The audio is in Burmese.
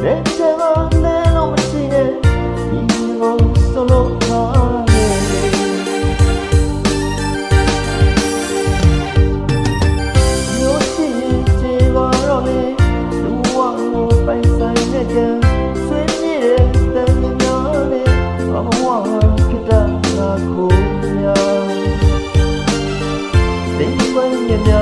Let's go. ပင်ကွယ်မြမြ